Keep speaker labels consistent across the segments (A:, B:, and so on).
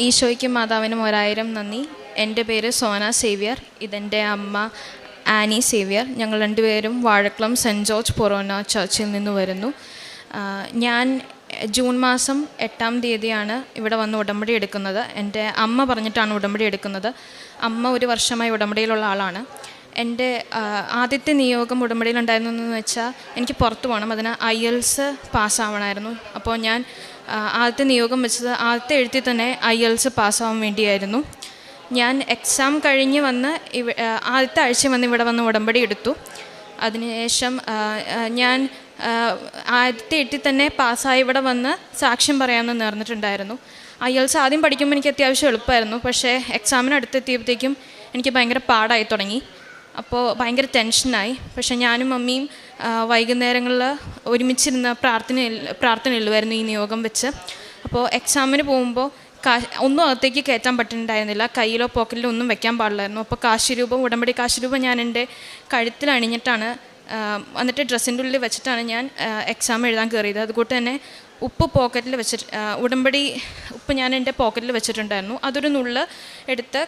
A: ഈശോയ്ക്കും മാതാവിനും ഒരായിരം നന്ദി. എന്റെ പേര് സോന സേവ്യർ. ഇതെന്റെ അമ്മ ആനി സേവ്യർ. ഞങ്ങൾ രണ്ടുപേരും വാഴക്കുളം സെന്റ് ജോർജ് പൊറോന ചർച്ചിൽ നിന്ന് വരുന്നു. ഞാൻ ജൂൺ മാസം എട്ടാം തീയതിയാണ് ഇവിടെ വന്ന് ഉടമ്പടി എടുക്കുന്നത്. എന്റെ അമ്മ പറഞ്ഞിട്ടാണ് ഉടമ്പടി എടുക്കുന്നത്. അമ്മ ഒരു വർഷമായി ഉടമ്പടിയിലുള്ള ആളാണ്. എന്റെ ആദ്യത്തെ നിയോഗം ഉടമ്പടിയിൽ ഉണ്ടായിരുന്നതെന്ന് വെച്ചാൽ എനിക്ക് പുറത്ത് പോകണം അതിന് ഐ എൽസ് പാസ്സാവണമായിരുന്നു. അപ്പോൾ ഞാൻ ആദ്യത്തെ നിയോഗം വെച്ചത് ആദ്യത്തെ എഴുത്തിൽ തന്നെ ഐ എൽസ് പാസ്സാവാൻ വേണ്ടിയായിരുന്നു. ഞാൻ എക്സാം കഴിഞ്ഞ് വന്ന് ഇവ ആദ്യത്തെ ആഴ്ച വന്ന് ഇവിടെ വന്ന് ഉടമ്പടി എടുത്തു. അതിനുശേഷം ഞാൻ ആദ്യത്തെ എട്ടിൽ തന്നെ പാസ്സായി ഇവിടെ വന്ന് സാക്ഷ്യം പറയാമെന്ന് നേർന്നിട്ടുണ്ടായിരുന്നു. ഐ എൽസ് ആദ്യം പഠിക്കുമ്പോൾ എനിക്ക് അത്യാവശ്യം എളുപ്പമായിരുന്നു. പക്ഷേ എക്സാമിന് അടുത്തെത്തിയപ്പോഴത്തേക്കും എനിക്ക് ഭയങ്കര പാടായി തുടങ്ങി. അപ്പോൾ ഭയങ്കര ടെൻഷനായി. പക്ഷെ ഞാനും മമ്മിയും വൈകുന്നേരങ്ങളിൽ ഒരുമിച്ചിരുന്ന പ്രാർത്ഥന പ്രാർത്ഥന പ്രാർത്ഥനയില്ലുമായിരുന്നു ഈ നിയോഗം വെച്ച്. അപ്പോൾ എക്സാമിന് പോകുമ്പോൾ കാശ് ഒന്നും അകത്തേക്ക് കയറ്റാൻ പറ്റുന്നുണ്ടായിരുന്നില്ല കയ്യിലോ പോക്കറ്റിലോ ഒന്നും വെക്കാൻ പാടില്ലായിരുന്നു. അപ്പോൾ കാശ് രൂപം ഉടമ്പടി കാശ് രൂപം ഞാൻ എന്റെ കഴുത്തിൽ അണിഞ്ഞിട്ടാണ് എന്നിട്ട് ഡ്രസ്സിന്റെ ഉള്ളിൽ വെച്ചിട്ടാണ് ഞാൻ എക്സാം എഴുതാൻ കയറിയത്. അതുകൊണ്ട് തന്നെ ഉപ്പ് പോക്കറ്റിൽ വെച്ചിട്ട് ഉടമ്പടി ഉപ്പ് ഞാൻ എന്റെ പോക്കറ്റിൽ വെച്ചിട്ടുണ്ടായിരുന്നു. അതൊരു നുള്ള് എടുത്ത്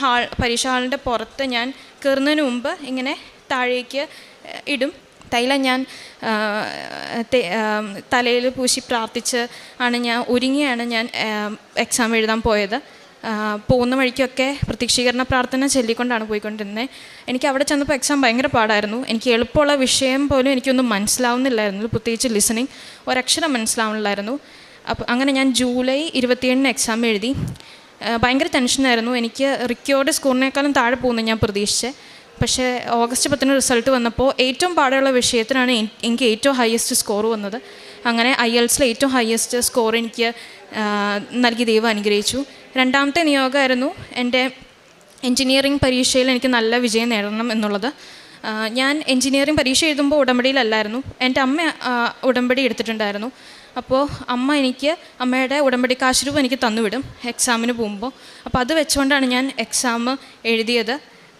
A: ഹാൾ പരീക്ഷ ഹാളിന്റെ പുറത്ത് ഞാൻ കയറുന്നതിന് മുമ്പ് ഇങ്ങനെ താഴേക്ക് ഇടും. തൈലം ഞാൻ തലയിൽ പൂശി പ്രാർത്ഥിച്ച് ആണ് ഞാൻ ഒരുങ്ങിയാണ് ഞാൻ എക്സാം എഴുതാൻ പോയത്. പോകുന്ന വഴിക്കൊക്കെ പ്രതീക്ഷീകരണ പ്രാർത്ഥന ചൊല്ലിക്കൊണ്ടാണ് പോയിക്കൊണ്ടിരുന്നത് എനിക്ക് അവിടെ ചെന്നപ്പോൾ എക്സാം ഭയങ്കര പാടായിരുന്നു. എനിക്ക് എളുപ്പമുള്ള വിഷയം പോലും എനിക്കൊന്നും മനസ്സിലാവുന്നില്ലായിരുന്നു. പ്രത്യേകിച്ച് ലിസണിങ് ഒരക്ഷരം മനസ്സിലാവുന്നില്ലായിരുന്നു. അപ്പോൾ അങ്ങനെ ഞാൻ ജൂലൈ ഇരുപത്തിയേഴിന് എക്സാം എഴുതി. ഭയങ്കര ടെൻഷനായിരുന്നു എനിക്ക് റിക്കോർഡ് സ്കോറിനേക്കാളും താഴെ പോകുന്നത് ഞാൻ പ്രതീക്ഷിച്ചത് പക്ഷേ ഓഗസ്റ്റ് പത്തിന് റിസൾട്ട് വന്നപ്പോൾ ഏറ്റവും പാടുള്ള വിഷയത്തിനാണ് എനിക്ക് ഏറ്റവും ഹയസ്റ്റ് സ്കോർ വന്നത്. അങ്ങനെ ഐ എൽസിലെ ഏറ്റവും ഹയസ്റ്റ് സ്കോർ എനിക്ക് നൽകി ദൈവം അനുഗ്രഹിച്ചു. രണ്ടാമത്തെ നിയോഗമായിരുന്നു എന്റെ എൻജിനീയറിംഗ് പരീക്ഷയിൽ എനിക്ക് നല്ല വിജയം നേടണം എന്നുള്ളത്. ഞാൻ എൻജിനീയറിംഗ് പരീക്ഷ എഴുതുമ്പോൾ ഉടമ്പടിയിലല്ലായിരുന്നു. എന്റെ അമ്മ ഉടമ്പടി എടുത്തിട്ടുണ്ടായിരുന്നു. അപ്പോൾ അമ്മ എനിക്ക് അമ്മയുടെ ഉടമ്പടി കാശ് രൂപ എനിക്ക് തന്നുവിടും എക്സാമിന് പോകുമ്പോൾ അപ്പോൾ അത് വെച്ചുകൊണ്ടാണ് ഞാൻ എക്സാം എഴുതിയത്.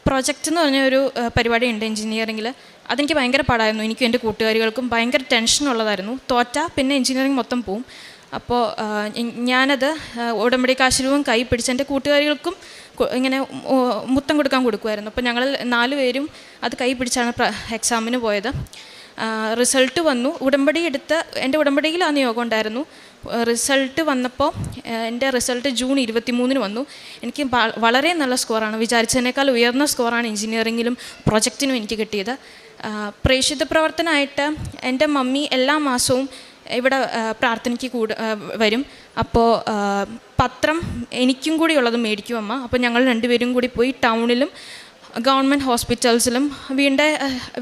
A: പ്രൊജക്റ്റ് എന്ന് പറഞ്ഞ ഒരു പരിപാടി ഉണ്ട് എഞ്ചിനീയറിങ്ങിൽ അതെനിക്ക് ഭയങ്കര പാടായിരുന്നു. എനിക്കും എന്റെ കൂട്ടുകാരികൾക്കും ഭയങ്കര ടെൻഷൻ ഉള്ളതായിരുന്നു. തോറ്റ പിന്നെ എഞ്ചിനീയറിംഗ് മൊത്തം പോവും. അപ്പോൾ ഞാനത് ഉടമ്പടി കാശിരൂപം കൈ പിടിച്ച് എന്റെ കൂട്ടുകാരികൾക്കും ഇങ്ങനെ മുത്തം കൊടുക്കാൻ കൊടുക്കുമായിരുന്നു അപ്പോൾ ഞങ്ങൾ നാല് പേരും അത് കൈ പിടിച്ചാണ് എക്സാമിന് പോയത്. റിസൾട്ട് വന്നു. ഉടമ്പടി എടുത്ത എന്റെ ഉടമ്പടിയിൽ ആ നിയോഗം ഉണ്ടായിരുന്നു. റിസൾട്ട് വന്നപ്പോൾ എന്റെ റിസൾട്ട് ജൂൺ ഇരുപത്തി മൂന്നിന് വന്നു. എനിക്ക് വളരെ നല്ല സ്കോറാണ് വിചാരിച്ചതിനേക്കാൾ ഉയർന്ന സ്കോറാണ് എഞ്ചിനീയറിങ്ങിലും പ്രൊജക്റ്റിനും എനിക്ക് കിട്ടിയത്. പ്രേക്ഷിത പ്രവർത്തനമായിട്ട് എന്റെ മമ്മി എല്ലാ മാസവും ഇവിടെ പ്രാർത്ഥനയ്ക്ക് കൂടെ വരും. അപ്പോൾ പത്രം എനിക്കും കൂടി ഉള്ളത് മേടിക്കും അമ്മ അപ്പോൾ ഞങ്ങൾ രണ്ടുപേരും കൂടി പോയി ടൗണിലും ഗവൺമെന്റ് ഹോസ്പിറ്റൽസിലും വീടിന്റെ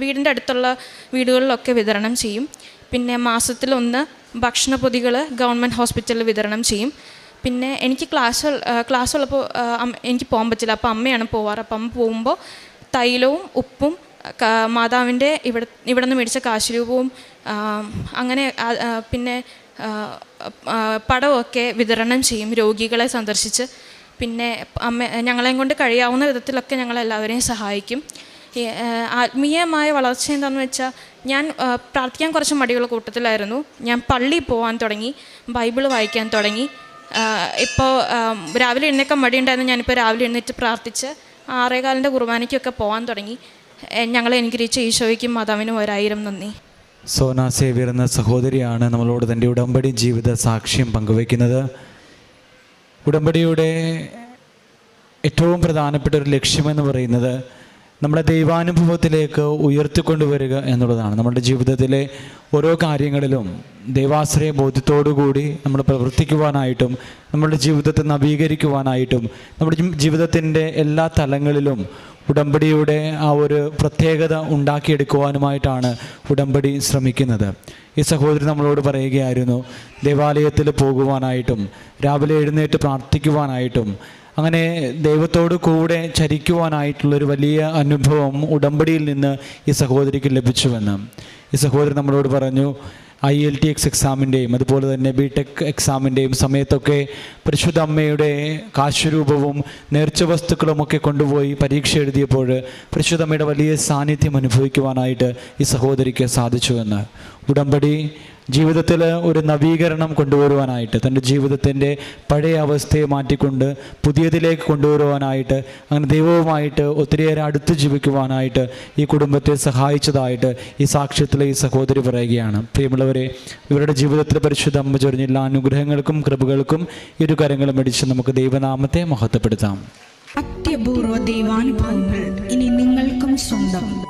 A: വീടിന്റെ അടുത്തുള്ള വീടുകളിലൊക്കെ വിതരണം ചെയ്യും. പിന്നെ മാസത്തിലൊന്ന് ഭക്ഷണപ്പൊതികൾ ഗവൺമെന്റ് ഹോസ്പിറ്റലിൽ വിതരണം ചെയ്യും. പിന്നെ എനിക്ക് ക്ലാസ് ക്ലാസ് ഉള്ളപ്പോൾ എനിക്ക് പോകാൻ പറ്റില്ല. അപ്പോൾ അമ്മയാണ് പോവാറ്. അപ്പം അമ്മ പോകുമ്പോൾ തൈലവും ഉപ്പും മാതാവിന്റെ ഇവിടെ ഇവിടെ നിന്ന് മേടിച്ച കാശുരൂപവും അങ്ങനെ പിന്നെ പടമൊക്കെ വിതരണം ചെയ്യും. രോഗികളെ സന്ദർശിച്ച് പിന്നെ അമ്മ ഞങ്ങളെയും കൊണ്ട് കഴിയാവുന്ന വിധത്തിലൊക്കെ ഞങ്ങളെല്ലാവരെയും സഹായിക്കും. ആത്മീയമായ വളർച്ച എന്താണെന്ന് വെച്ചാൽ ഞാൻ പ്രാർത്ഥിക്കാൻ കുറച്ച് മടിയുള്ള കൂട്ടത്തിലായിരുന്നു. ഞാൻ പള്ളിയിൽ പോകാൻ തുടങ്ങി ബൈബിൾ വായിക്കാൻ തുടങ്ങി. ഇപ്പോൾ രാവിലെ എഴുന്നേക്കാൻ മടിയുണ്ടായിരുന്നു. ഞാനിപ്പോൾ രാവിലെ എഴുന്നേറ്റ് പ്രാർത്ഥിച്ച് ആറേകാലിന്റെ കുർബാനയ്ക്കൊക്കെ പോകാൻ തുടങ്ങി. ഞങ്ങളെ അനുഗ്രഹിച്ച ഈശോയ്ക്കും മാതാവിനും ഒരായിരം നന്ദി.
B: സോന സേവിയർ എന്ന സഹോദരിയാണ് നമ്മളോട് തന്റെ ഉടമ്പടി ജീവിത സാക്ഷ്യം പങ്കുവയ്ക്കുന്നത്. ഉടമ്പടിയുടെ ഏറ്റവും പ്രധാനപ്പെട്ട ഒരു ലക്ഷ്യമെന്ന് പറയുന്നത് നമ്മുടെ ദൈവാനുഭവത്തിലേക്ക് ഉയർത്തിക്കൊണ്ടുവരിക എന്നുള്ളതാണ്. നമ്മുടെ ജീവിതത്തിലെ ഓരോ കാര്യങ്ങളിലും ദൈവാശ്രയ ബോധ്യത്തോടുകൂടി നമ്മൾ പ്രവർത്തിക്കുവാനായിട്ടും നമ്മുടെ ജീവിതത്തെ നവീകരിക്കുവാനായിട്ടും നമ്മുടെ ജീവിതത്തിന്റെ എല്ലാ തലങ്ങളിലും ഉടമ്പടിയുടെ ആ ഒരു പ്രത്യേകത ഉണ്ടാക്കിയെടുക്കുവാനുമായിട്ടാണ് ഉടമ്പടി ശ്രമിക്കുന്നത്. ഈ സഹോദരി നമ്മളോട് പറയുകയായിരുന്നു ദേവാലയത്തിൽ പോകുവാനായിട്ടും രാവിലെ എഴുന്നേറ്റ് പ്രാർത്ഥിക്കുവാനായിട്ടും അങ്ങനെ ദൈവത്തോട് കൂടെ ചരിക്കുവാനായിട്ടുള്ളൊരു വലിയ അനുഭവം ഉടമ്പടിയിൽ നിന്ന് ഈ സഹോദരിക്ക് ലഭിച്ചുവെന്ന്. ഈ സഹോദരൻ നമ്മളോട് പറഞ്ഞു ഐ എൽ ടി എക്സ് എക്സാമിന്റെയും അതുപോലെ തന്നെ ബി ടെക് എക്സാമിന്റെയും സമയത്തൊക്കെ പരിശുദ്ധ അമ്മയുടെ കാശുരൂപവും നേർച്ച വസ്തുക്കളുമൊക്കെ കൊണ്ടുപോയി പരീക്ഷ എഴുതിയപ്പോൾ പരിശുദ്ധ അമ്മയുടെ വലിയ സാന്നിധ്യം അനുഭവിക്കുവാനായിട്ട് ഈ സഹോദരിക്ക് സാധിച്ചുവെന്ന്. ഉടമ്പടി ജീവിതത്തിൽ ഒരു നവീകരണം കൊണ്ടുവരുവാനായിട്ട് തന്റെ ജീവിതത്തിന്റെ പഴയ അവസ്ഥയെ മാറ്റിക്കൊണ്ട് പുതിയതിലേക്ക് കൊണ്ടുവരുവാനായിട്ട് അങ്ങനെ ദൈവവുമായിട്ട് ഒത്തിരിയേറെ അടുത്ത് ജീവിക്കുവാനായിട്ട് ഈ കുടുംബത്തെ സഹായിച്ചതായിട്ട് ഈ സാക്ഷ്യത്തിൽ ഈ സഹോദരി പറയുകയാണ്. പ്രിയമുള്ളവരെ ഇവരുടെ ജീവിതത്തിൽ പരിശുദ്ധ അമ്മ ചൊരിഞ്ഞില്ല അനുഗ്രഹങ്ങൾക്കും കൃപകൾക്കും ഇരു കരങ്ങളും അടിച്ച് നമുക്ക് ദൈവനാമത്തെ മഹത്വപ്പെടുത്താം.
C: അത്യപൂർവ ദൈവാനുഭവങ്ങൾ ഇനി നിങ്ങൾക്കും സ്വന്തം.